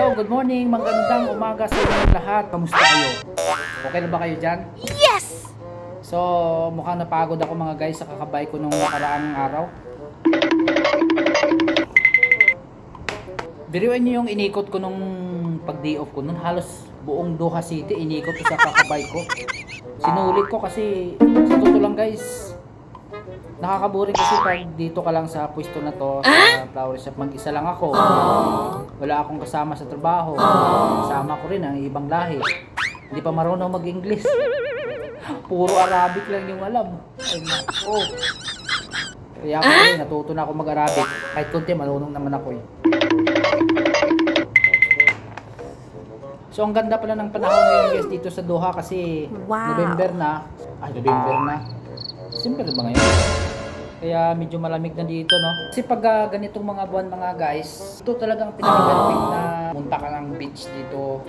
Hello, good morning, magandang umaga sa inyong lahat. Kamusta kayo? Okay na ba kayo dyan? Yes! So, mukhang napagod ako mga guys sa kakabay ko nung nakaraang araw. Biruin niyo yung inikot ko nung pag-day off ko. Nun halos buong Doha City inikot ko sa kakabay ko. Sinulit ko kasi sa totoo lang guys, nakakaboring kasi pag dito ka lang sa pwesto na to, sa flower shop, mag-isa lang ako. Wala akong kasama sa trabaho. Kasama ko rin ang ibang lahi. Hindi pa marunong mag-English. Puro Arabic lang yung alam. Ay, nako. Kaya ako rin, natuto na ako mag-Arabic. Kahit konti, marunong naman ako eh. So, ang ganda pala ng panahon ngayon guys dito sa Doha kasi Wow. November na. Ay, November na. December ba ngayon? Kaya medyo malamig na dito, no? Kasi pag ah, ganitong mga buwan mga guys, ito talagang pinaka-perfect na munta ka ng beach dito.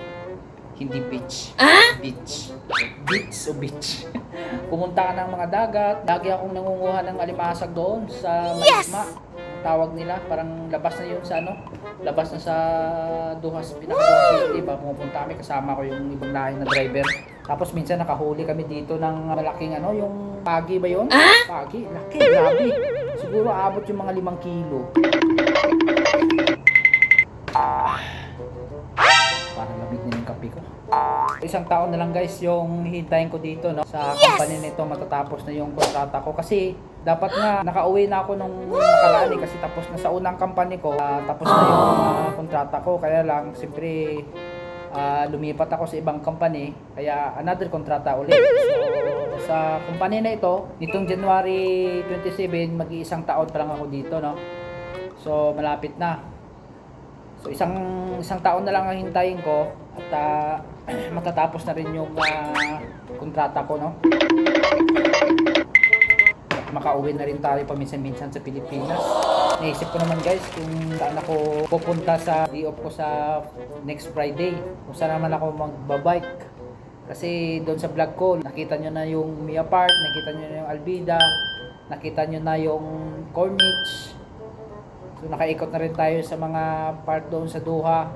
Hindi beach. Beach. Beach o beach. Pumunta ka ng mga dagat. Lagi akong nangunguha ng alimasag doon sa Yes! Maisma. Ang tawag nila, parang labas na yun sa ano, labas na sa Duhas, pinaka City ba, pumupunta kami, kasama ko yung ibang lahi na driver. Tapos minsan nakahuli kami dito ng malaking ano, yung pagi ba yun? Pagi, laki, grabe. Siguro abot yung mga limang kilo. Parang lamig na yung kape ko. Isang taon na lang guys yung hintayin ko dito no sa company nito matatapos na yung kontrata ko kasi dapat nga nakauwi na ako nung nakaraan eh, kasi tapos na sa unang company ko ah, tapos na yung ah, kontrata ko kaya lang siyempre ah, lumipat ako sa ibang company kaya another kontrata ulit so sa company na ito nitong January 27 mag-iisang taon pa lang ako dito no so malapit na So isang isang taon na lang ang hintayin ko at ah, matatapos na rin yung ah, kontrata ko no. Makauwi na rin tayo paminsan-minsan sa Pilipinas. Naisip ko naman guys kung saan ako pupunta sa day off ko sa next Friday. Kung saan naman ako magbabike. Kasi doon sa vlog ko, nakita nyo na yung Mia Park, nakita nyo na yung Albida, nakita nyo na yung Corniche, So nakaikot na rin tayo sa mga part doon sa Doha.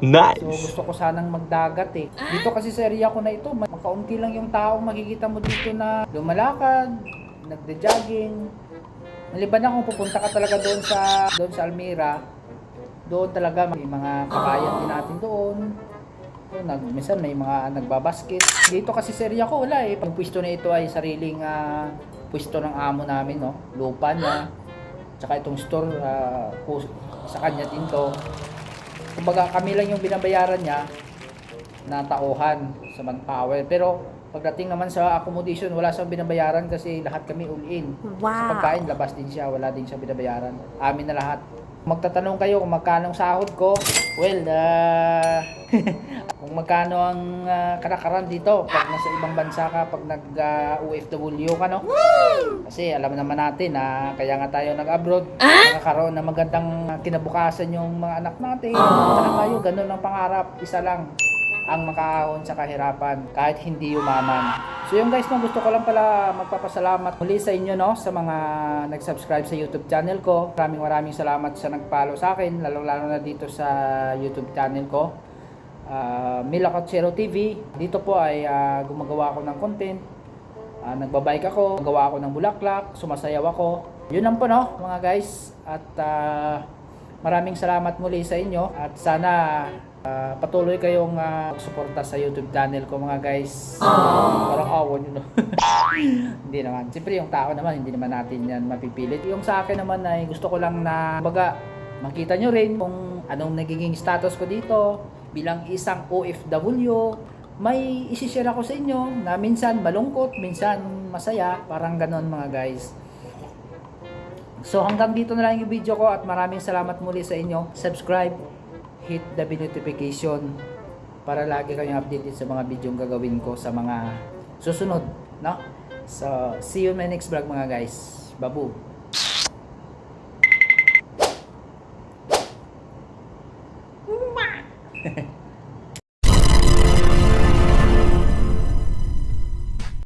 So Nice. gusto ko sanang magdagat eh. Dito kasi sa area ko na ito, ma- makaunti lang yung tao makikita mo dito na lumalakad, nagde-jogging. Maliban na kung pupunta ka talaga doon sa doon sa Almira, doon talaga may mga kabayan din natin doon. Doon, nag, minsan may mga nagbabasket. Dito kasi sa area ko wala eh. Yung pwesto na ito ay sariling ah, pwesto ng amo namin, no? Lupa niya. Tsaka itong store po- sa kanya din to. Kumbaga kami lang yung binabayaran niya na tauhan sa manpower. Pero pagdating naman sa accommodation, wala siyang binabayaran kasi lahat kami all-in. Sa Wow! pagkain, labas din siya, wala din siya binabayaran. Amin na lahat. Magtatanong kayo kung magkano ang sahod ko. Well, ah, kung magkano ang ah, kalakaran dito pag nasa ibang bansa ka, pag nag-OFW ka, no? Kasi alam naman natin na kaya nga tayo nag-abroad, nakakaroon ng magandang kinabukasan yung mga anak natin. Saka tayo, ganun ang pangarap, isa lang ang makaahon sa kahirapan kahit hindi umaman. So yung guys, no, gusto ko lang pala magpapasalamat muli sa inyo no sa mga nag-subscribe sa YouTube channel ko. Maraming maraming salamat sa nag-follow sa akin, lalong-lalo na dito sa YouTube channel ko. Uh, Mila Cochero TV. Dito po ay ah, gumagawa ako ng content. Ah, nagbabike ako, gawa ako ng bulaklak, sumasayaw ako. Yun lang po no, mga guys. At ah, maraming salamat muli sa inyo at sana ah, patuloy kayong ah, suporta sa YouTube channel ko mga guys. Parang awon yun no. hindi naman. Siyempre yung tao naman, hindi naman natin yan mapipilit. Yung sa akin naman ay gusto ko lang na baga makita nyo rin kung anong nagiging status ko dito bilang isang OFW may isishare ako sa inyo na minsan malungkot, minsan masaya, parang ganon mga guys. So hanggang dito na lang yung video ko at maraming salamat muli sa inyo. Subscribe, hit the notification para lagi kayo updated sa mga video gagawin ko sa mga susunod, no? So, see you in my next vlog mga guys. Babu. Ma!